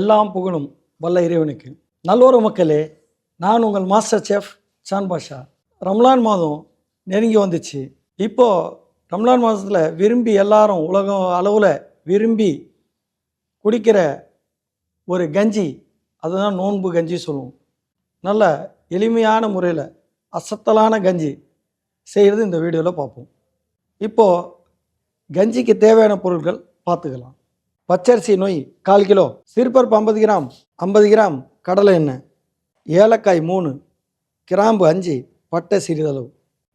எல்லாம் புகழும் வல்ல இறைவனுக்கு. நல்லோர மக்களே நான் உங்கள் master chef San Basha. Ramzan மாதம் நெருங்கி வந்துச்சு. இப்போது ரம்லான் மாதத்தில் விரும்பி எல்லாரும் உலகம் அளவில் விரும்பி குடிக்கிற ஒரு கஞ்சி அதுதான் நோன்பு கஞ்சி சொல்லுவோம். நல்ல எளிமையான முறையில் அசத்தலான கஞ்சி செய்கிறது இந்த வீடியோவில் பார்ப்போம். இப்போது கஞ்சிக்கு தேவையான பொருட்கள் பார்த்துக்கலாம். பச்சரிசி நொய் கால் கிலோ. சிறுபருப்பு ஐம்பது கிராம் ஐம்பது கிராம். கடலை எண்ணெய். ஏலக்காய் மூணு கிராம்பு அஞ்சு பட்டை சிறிதளவு.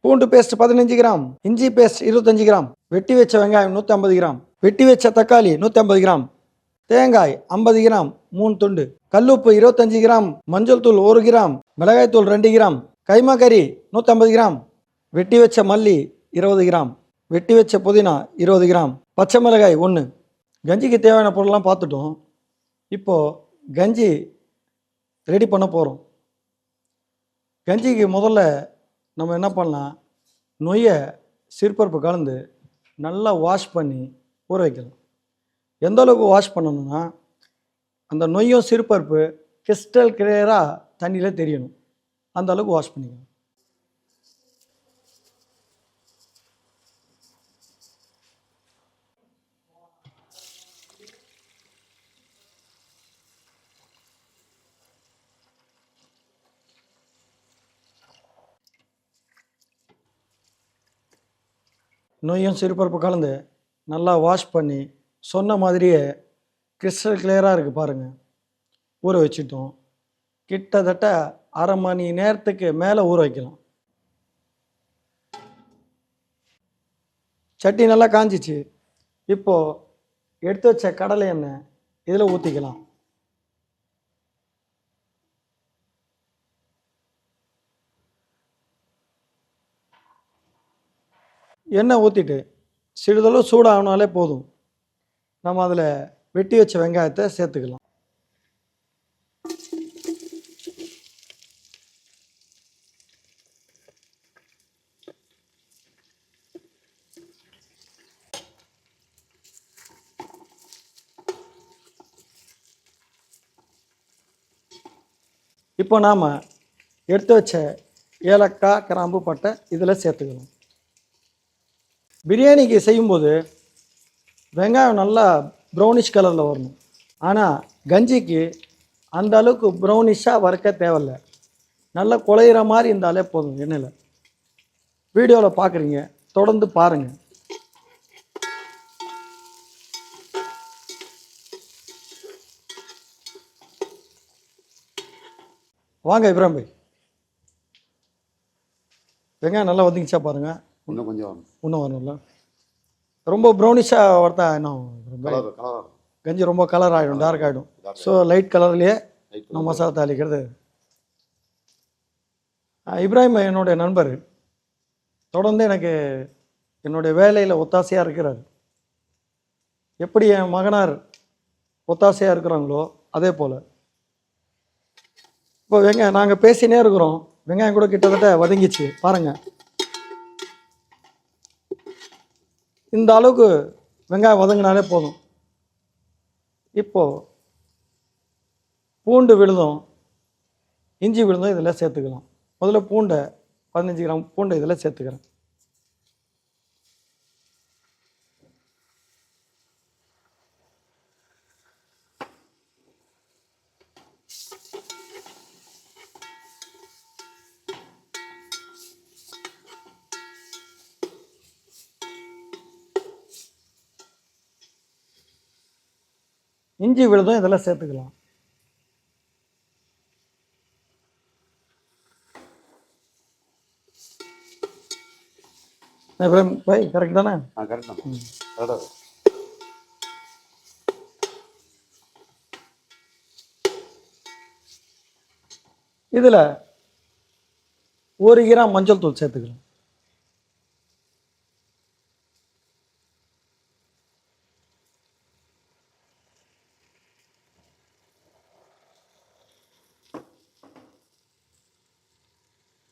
பூண்டு பேஸ்ட் பதினஞ்சு கிராம் இஞ்சி பேஸ்ட் இருபத்தஞ்சு கிராம். வெட்டி வச்ச வெங்காயம் நூற்றி ஐம்பது கிராம். வெட்டி வச்ச தக்காளி நூற்றி ஐம்பது கிராம். தேங்காய் ஐம்பது கிராம் மூணு துண்டு. கல்லுப்பு இருபத்தஞ்சு கிராம் மஞ்சள் தூள் ஒரு கிராம் மிளகாய் தூள் ரெண்டு கிராம். கைமா கறி நூற்றம்பது கிராம். வெட்டி வச்ச மல்லி இருபது கிராம். வெட்டி வச்ச புதினா இருபது கிராம். பச்சை மிளகாய் ஒன்று கஞ்சிக்கு தேவையான பொருள்லாம் பார்த்துட்டோம். இப்போது கஞ்சி ரெடி பண்ண போகிறோம் கஞ்சிக்கு முதல்ல நம்ம என்ன பண்ணலாம்? நொய்யை சிற்பருப்பு கலந்து நல்லா வாஷ் பண்ணி ஊற வைக்கலாம். எந்த அளவுக்கு வாஷ் பண்ணணும்னா அந்த நொய்யும் சிறுபருப்பு கிறிஸ்டல் கிளியராக தண்ணியில் தெரியணும். அந்த அளவுக்கு வாஷ் பண்ணிக்கணும் நொய்யும் சிறுபருப்பு கலந்து நல்லா வாஷ் பண்ணி சொன்ன மாதிரியே கிறிஸ்டல் கிளியராக இருக்குது பாருங்கள் ஊற வச்சுட்டோம். கிட்டத்தட்ட அரை மணி நேரத்துக்கு மேலே ஊற வைக்கலாம். சட்டி நல்லா காஞ்சிச்சு. இப்போது எடுத்து வச்ச கடலை எண்ணெய் இதில் ஊற்றிக்கலாம் எண்ணெய் ஊற்றிட்டு சிறிதளவு சூடாகினாலே போதும். நம்ம அதில் வெட்டி வச்ச வெங்காயத்தை சேர்த்துக்கலாம். இப்போ நாம் எடுத்து வச்ச ஏலக்காய் கிராம்பு பட்டை இதில் சேர்த்துக்கணும். பிரியாணிக்கு செய்யும்போது வெங்காயம் நல்லா ப்ரௌனிஷ் கலரில் வரணும். ஆனால் கஞ்சிக்கு அந்த அளவுக்கு ப்ரௌனிஷாக வறுக்க தேவையில்ல. நல்லா குழையிற மாதிரி இருந்தாலே போதும் எண்ணெயில். வீடியோவில் பார்க்குறீங்க தொடர்ந்து பாருங்கள் வாங்க இப்ராம் வெங்காயம் நல்லா வந்துங்கச்சா பாருங்கள் இன்னும் கொஞ்சம் இன்னும் வரணும்ல? ரொம்ப ப்ரௌனிஷாக வறுத்தா இன்னும் கலர் கலர் கஞ்சி ரொம்ப கலர் ஆகிடும் டார்க் ஆகிடும் ஸோ லைட் கலர்லேயே நான் மசாலா தாளிக்கிறது. இப்ராஹிம் என்னுடைய நண்பர். தொடர்ந்து எனக்கு என்னுடைய வேலையில் ஒத்தாசையாக இருக்கிறார். எப்படி என் மகனார் ஒத்தாசையாக இருக்கிறாங்களோ அதே போல். இப்போ வெங்காயம் நாங்கள் பேசினே இருக்கிறோம். வெங்காயம் கூட கிட்டத்தட்ட வதங்கிச்சு. பாருங்கள் இந்த அளவுக்கு வெங்காயம் வதங்கினாலே போதும். இப்போது பூண்டு விழுதும் இஞ்சி விழுதும் இதில் சேர்த்துக்கலாம். முதல்ல பூண்டை பதினஞ்சு கிராம் பூண்டை இதில் சேர்த்துக்கிறேன். இஞ்சி விழுதும் இதில் சேர்த்துக்கலாம். இப்ராஹிம் பாய் கரெக்ட் தானே? ஆ கரெக்ட் தான். கரெக்டாக இதில் ஒரு கிராம் மஞ்சள் தூள் சேர்த்துக்கலாம்.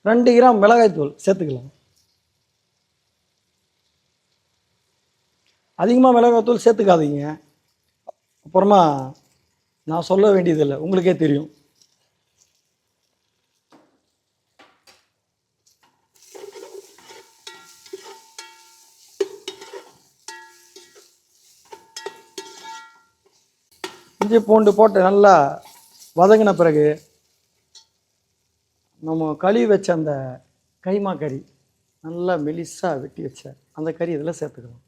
ரெண்டு கிராம் மிளகாய் தூள் சேர்த்துக்கலாம். அதிகமாக மிளகாய் தூள் சேர்த்துக்காதீங்க. அப்புறமா நான் சொல்ல வேண்டியதில்லை. உங்களுக்கே தெரியும். இஞ்சி பூண்டு போட்டு நல்லா வதங்கின பிறகு நம்ம கழுவி வச்ச அந்த கைமா கறி நல்லா மெலிசாக வெட்டி வச்ச அந்த கறி இதில் சேர்த்துக்கலாம்.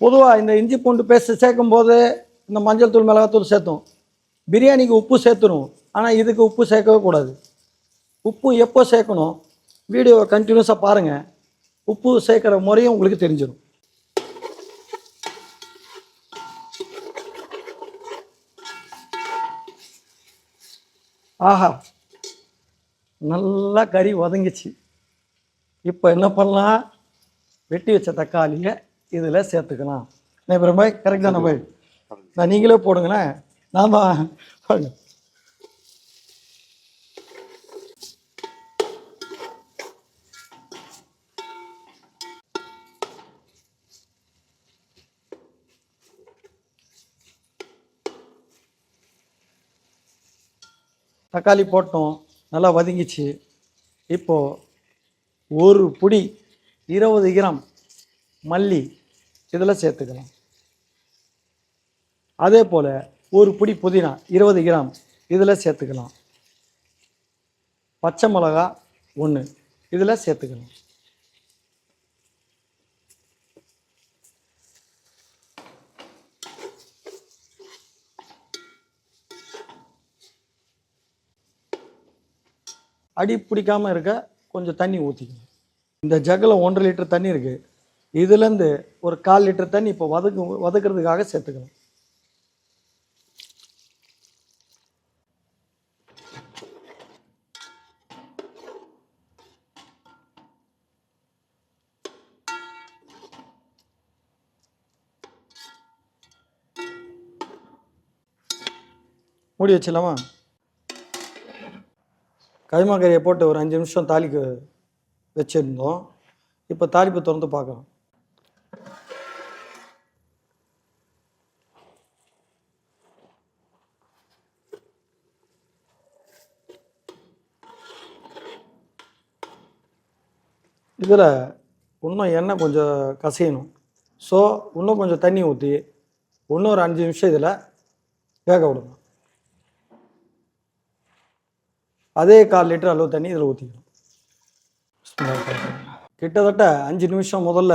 பொதுவாக இந்த இஞ்சி பூண்டு பேஸ்ட்டு சேர்க்கும்போது இந்த மஞ்சள் தூள் மிளகாத்தூள் சேர்த்தோம். பிரியாணிக்கு உப்பு சேர்த்துணும் ஆனால் இதுக்கு உப்பு சேர்க்கவே கூடாது. உப்பு எப்போ சேர்க்கணும்? வீடியோவை கண்டினியூஸாக பாருங்கள் உப்பு சேர்க்குற முறையும் உங்களுக்கு தெரிஞ்சிடும் ஆஹா நல்லா கறி வதங்கிச்சு. இப்போ என்ன பண்ணலாம்? வெட்டி வச்ச தக்காளியை இதில் சேர்த்துக்கலாம். நான் இப்போ ரொம்ப கரெக்டான பாய்? நான் நீங்களே போடுங்களேன். நான் பாருங்க. தக்காளி போட்டோம். நல்லா வதங்கிச்சு. இப்போது ஒரு புடி இருபது கிராம் மல்லி இதில் சேர்த்துக்கலாம். அதே போல் ஒரு புடி புதினா இருபது கிராம். இதில் சேர்த்துக்கலாம். பச்சை மிளகா ஒன்று இதில் சேர்த்துக்கலாம். அடி பிடிக்காமல் இருக்க கொஞ்சம் தண்ணி ஊற்றிக்கணும் இந்த ஜக்கில் ஒன்றரை லிட்டர் தண்ணி இருக்குது இதுலேருந்து ஒரு கால் லிட்டர் தண்ணி இப்போ வதக்கு வதக்கிறதுக்காக சேர்த்துக்கணும் மூடி வச்சிடலாமா? கைமா கறியை போட்டு ஒரு அஞ்சு நிமிஷம் தாலிக்கு வச்சுருந்தோம். இப்போ தாலிப்பு திறந்து பார்க்கலாம். இதில் இன்னும் எண்ணெய் கொஞ்சம் கசையணும். ஸோ இன்னும் கொஞ்சம் தண்ணி ஊற்றி இன்னும் ஒரு அஞ்சு நிமிஷம் இதில் வேக விடணும். அதே கால் லிட்டர் அளவு தண்ணி இதில் ஊற்றிக்கணும் கிட்டத்தட்ட அஞ்சு நிமிஷம் முதல்ல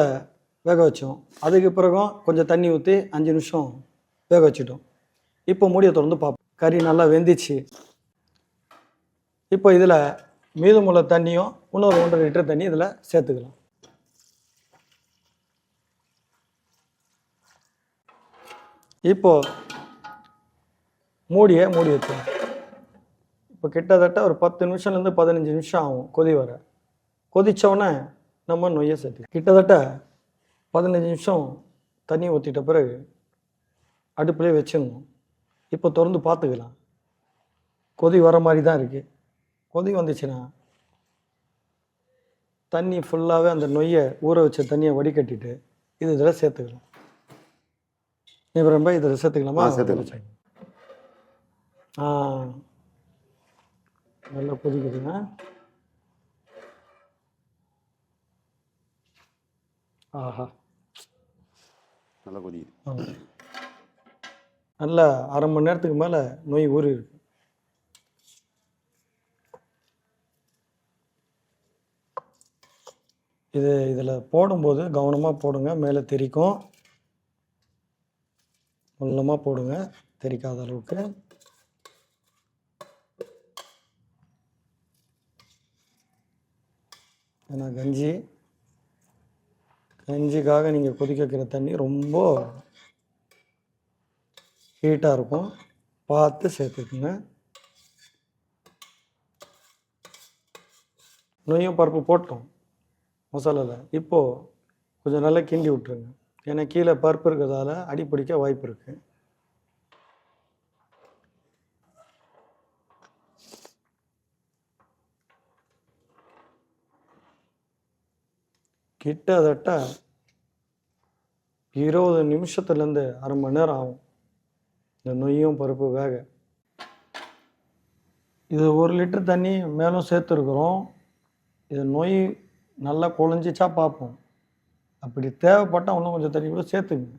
வேக வச்சோம். அதுக்கு பிறகும் கொஞ்சம் தண்ணி ஊற்றி அஞ்சு நிமிஷம் வேக வச்சுட்டோம். இப்போ மூடியை திறந்து பார்ப்போம் கறி நல்லா வெந்துச்சு. இப்போ இதில் மீதமுள்ள தண்ணியும் இன்னொரு ஒன்றரை லிட்டர் தண்ணி இதில் சேர்த்துக்கலாம். இப்போ மூடியை மூடி வச்சோம் இப்போ கிட்டத்தட்ட ஒரு பத்து நிமிஷம்லேருந்து பதினஞ்சு நிமிஷம் ஆகும் கொதி வர. கொதிச்ச உடனே நம்ம நொய்யை சேர்த்து. கிட்டத்தட்ட பதினஞ்சு நிமிஷம் தண்ணி ஊற்றிட்ட பிறகு அடுப்புலேயே வச்சிடணும். இப்போ திறந்து பார்த்துக்கலாம். கொதி வர மாதிரி தான் இருக்குது கொதி வந்துச்சுன்னா தண்ணி ஃபுல்லாகவே அந்த நொய்யை ஊற வச்ச தண்ணியை வடிகட்டிட்டு இது இதில் சேர்த்துக்கலாம். இப்போ ரொம்ப இதில் சேர்த்துக்கலாமா சேர்த்துக்கலாம். ஆ நல்லா கொதிக்குதுங்க. ஆஹா. நல்லா கொதிக்குது. நல்லா அரை மணி நேரத்துக்கு மேலே நோய் ஊறி இருக்கு. இது இதில் போடும்போது கவனமாக போடுங்க மேலே தெறிக்கும் மெல்லமாக போடுங்க தெறிக்காத அளவுக்கு. ஏன்னா கஞ்சி. கஞ்சிக்காக நீங்கள் கொதிக்க வைக்கிற தண்ணி ரொம்ப ஹீட்டாக இருக்கும். பார்த்து சேர்த்துக்குங்க. நொய்யும் பருப்பு போட்டோம் மசாலாவில் இப்போது கொஞ்சம் நல்லா கிண்டி விட்டுருங்க. ஏன்னா கீழே பருப்பு இருக்கிறதால அடிப்பிடிக்க வாய்ப்பு இருக்குது கிட்டத்தட்ட இருபது நிமிஷத்துலேருந்து அரை மணி நேரம் ஆகும். இந்த நொய்யும் பருப்பு வேக இது ஒரு லிட்டர் தண்ணி மேலும் சேர்த்துருக்குறோம். இது நொய் நல்லா குழஞ்சிச்சா பார்ப்போம். அப்படி தேவைப்பட்டால் இன்னும் கொஞ்சம் தண்ணி கூட சேர்த்துங்க.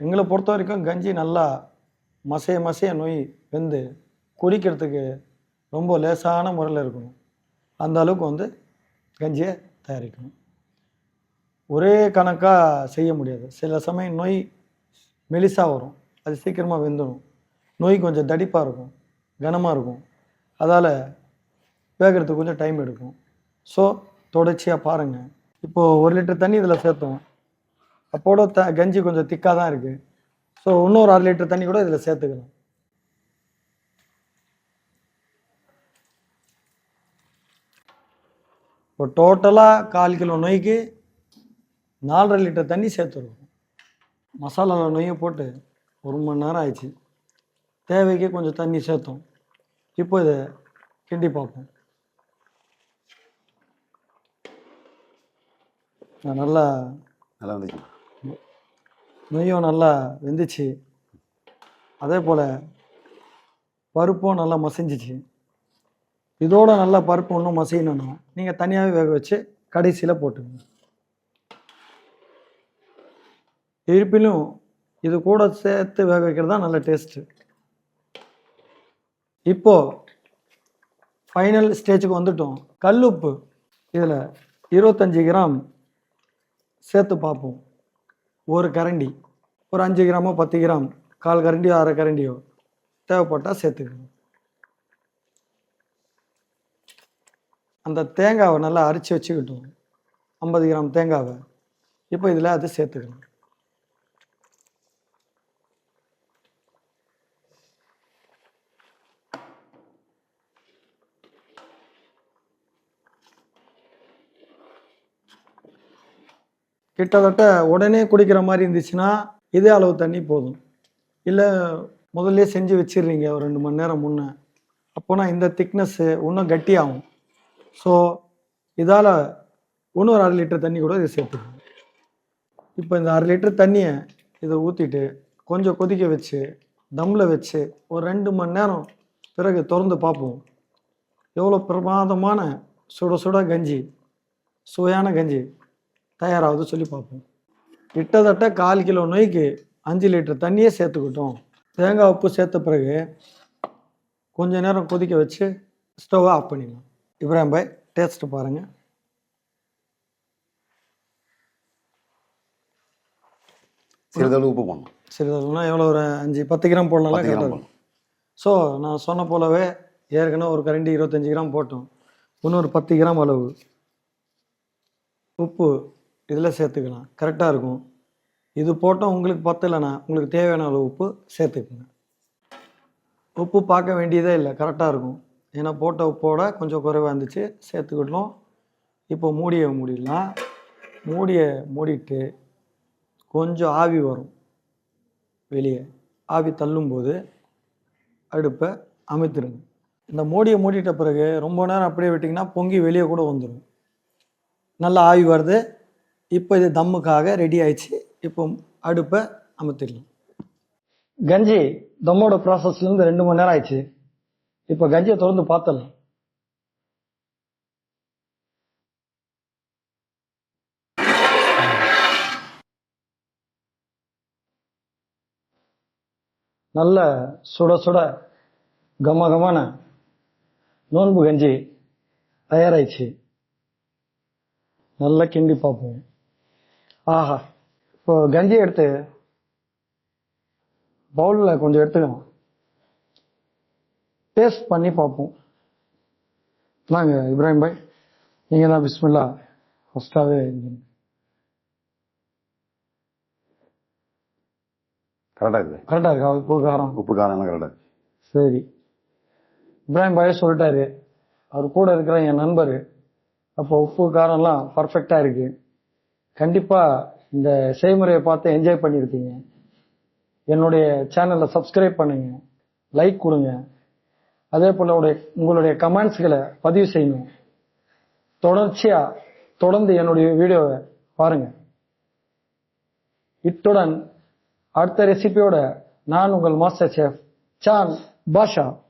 எங்களை பொறுத்த வரைக்கும் கஞ்சி நல்லா மசைய மசைய நொய் வெந்து குடிக்கிறதுக்கு ரொம்ப லேசான முறையில் இருக்கணும். அந்த அளவுக்கு வந்து கஞ்சியை தயாரிக்கணும். ஒரே கணக்காக செய்ய முடியாது. சில சமயம் நோய் மெலிசாக வரும். அது சீக்கிரமாக வெந்துடும் நோய் கொஞ்சம் தடிப்பாக இருக்கும். கனமாக இருக்கும். அதால் வேகிறதுக்கு கொஞ்சம் டைம் எடுக்கும். ஸோ தொடர்ச்சியாக பாருங்கள் இப்போது ஒரு லிட்டர் தண்ணி இதில் சேர்த்தோம். அப்போட த கஞ்சி கொஞ்சம் திக்காக தான் இருக்குது ஸோ இன்னொரு அரை லிட்டர் தண்ணி கூட இதில் சேர்த்துக்கலாம். இப்போ டோட்டலாக கால் கிலோ நொய்க்கு நாலரை லிட்டர் தண்ணி சேர்த்துருக்கோம் மசாலாவில் நொய்யை போட்டு ஒரு மணி நேரம் ஆயிடுச்சு. தேவைக்கு கொஞ்சம் தண்ணி சேர்த்தோம். இப்போ இதை கிண்டி பார்ப்போம். நல்லா நல்லா வந்துச்சு நொய்யும் நல்லா வெந்துச்சு. அதே போல் பருப்பும் நல்லா மசிஞ்சிச்சு. இதோட நல்லா பருப்பு ஒன்றும் மசியணும்னா நீங்கள் தனியாகவே வேக வச்சு கடைசியில் போட்டுக்கோங்க. இருப்பினும் இது கூட சேர்த்து வேக வைக்கிறது தான் நல்ல டேஸ்ட்டு. இப்போது ஃபைனல் ஸ்டேஜுக்கு வந்துட்டோம். கல்லுப்பு. இதில் இருபத்தஞ்சி கிராம் சேர்த்து பார்ப்போம். ஒரு கரண்டி. ஒரு அஞ்சு கிராமோ பத்து கிராம். கால் கரண்டியோ அரை கரண்டியோ தேவைப்பட்டால் சேர்த்துக்கணும் அந்த தேங்காவை நல்லா அரைச்சி வச்சுக்கிட்டோம். ஐம்பது கிராம் தேங்காவை. இப்போ இதில் அதை சேர்த்துக்கணும். கிட்டத்தட்ட உடனே குடிக்கிற மாதிரி இருந்துச்சுன்னா இதே அளவு தண்ணி போதும். இல்லை முதல்ல செஞ்சு வச்சிடுறீங்க ஒரு ரெண்டு மணி நேரம் முன்னே. அப்போனா இந்த திக்னஸ்ஸு இன்னும் கட்டியாகும். ஸோ இதால் ஒன்று ஒரு அரை லிட்டர் தண்ணி கூட இதை சேர்த்துக்கணும். இப்போ இந்த அரை லிட்டர் தண்ணியை இதை ஊற்றிட்டு கொஞ்சம் கொதிக்க வச்சு தம்மில் வச்சு ஒரு ரெண்டு மணி நேரம் பிறகு திறந்து பார்ப்போம். எவ்வளோ பிரமாதமான சுட சுட கஞ்சி சுவையான கஞ்சி தயாராகுது சொல்லி பார்ப்போம். கிட்டத்தட்ட கால் கிலோ நோய்க்கு அஞ்சு லிட்டர் தண்ணியே சேர்த்துக்கிட்டோம். தேங்காய் உப்பு சேர்த்த பிறகு கொஞ்ச நேரம் கொதிக்க வச்சு ஸ்டவ்வை ஆஃப் பண்ணிடலாம். இப்ராஹிம் பாய் டேஸ்ட்டு பாருங்கள் சிறிதளவு உப்பு போடணும். சிறிதளவுனா எவ்வளோ ஒரு அஞ்சு பத்து கிராம் கிராம் கரெக்டாக ஸோ நான் சொன்ன போலவே ஏற்கனவே ஒரு கரண்டி இருபத்தஞ்சி கிராம் போட்டோம். இன்னொரு பத்து கிராம் அளவு. உப்பு இதில் சேர்த்துக்கலாம். கரெக்டாக இருக்கும். இது போட்டோம் உங்களுக்கு பத்தலைன்னா உங்களுக்கு தேவையான அளவு உப்பு சேர்த்துக்குங்க. உப்பு பார்க்க வேண்டியதே இல்லை. கரெக்டாக இருக்கும். ஏன்னா போட்ட உப்போட கொஞ்சம் குறைவாக இருந்துச்சு. சேர்த்துக்கிட்டோம் இப்போ மூடியை மூடிடலாம். மூடியை மூடிட்டு கொஞ்சம் ஆவி வரும் வெளியே. ஆவி தள்ளும்போது அடுப்பை அமுத்திடுங்க இந்த மூடியை மூடிட்ட பிறகு ரொம்ப நேரம் அப்படியே விட்டிங்கன்னா பொங்கி வெளியே கூட வந்துடும் நல்லா ஆவி வருது. இப்போ இது தம்முக்காக ரெடி ஆயிடுச்சு. இப்போ அடுப்பை அமுத்திடலாம். கஞ்சி தம்மோட ப்ராசஸ்லேருந்து ரெண்டு மணி நேரம் ஆயிடுச்சு. இப்போ கஞ்சியை திறந்து பார்த்துடலாம் நல்ல சுட சுட கம கமான நோன்பு கஞ்சி தயாராயிடுச்சு. நல்லா கிண்டி பார்ப்போம். ஆஹா இப்போ கஞ்சி எடுத்து பவுலில் கொஞ்சம் எடுத்துக்கலாம் டேஸ்ட் பண்ணி பார்ப்போம். நாங்க இப்ராஹிம் பாய். நீங்கள் தான் பிஸ்மில்லா. ஃபஸ்ட்டாகவே கரெக்டாக இருக்குது. கரெக்டாக இருக்கா? உப்பு காரம்? உப்பு காரம் கரெக்டாக சரி. இப்ராஹிம் பாயே சொல்லிட்டாரு. அவர் கூட இருக்கிற என் நண்பர். அப்போ உப்பு காரம்லாம் பர்ஃபெக்டாக இருக்கு. கண்டிப்பாக இந்த செய்முறையை பார்த்து என்ஜாய் பண்ணியிருப்பீங்க என்னுடைய சேனலை சப்ஸ்கிரைப் பண்ணுங்க. லைக் கொடுங்க. அதே போல உடைய- உங்களுடைய கமெண்ட்ஸ்களை பதிவு செய்யணும். தொடர்ச்சியா தொடர்ந்து என்னுடைய வீடியோவை பாருங்க. இத்துடன் அடுத்த ரெசிபியோட நான் உங்கள் மாஸ்டர் செஃப் சான் பாஷா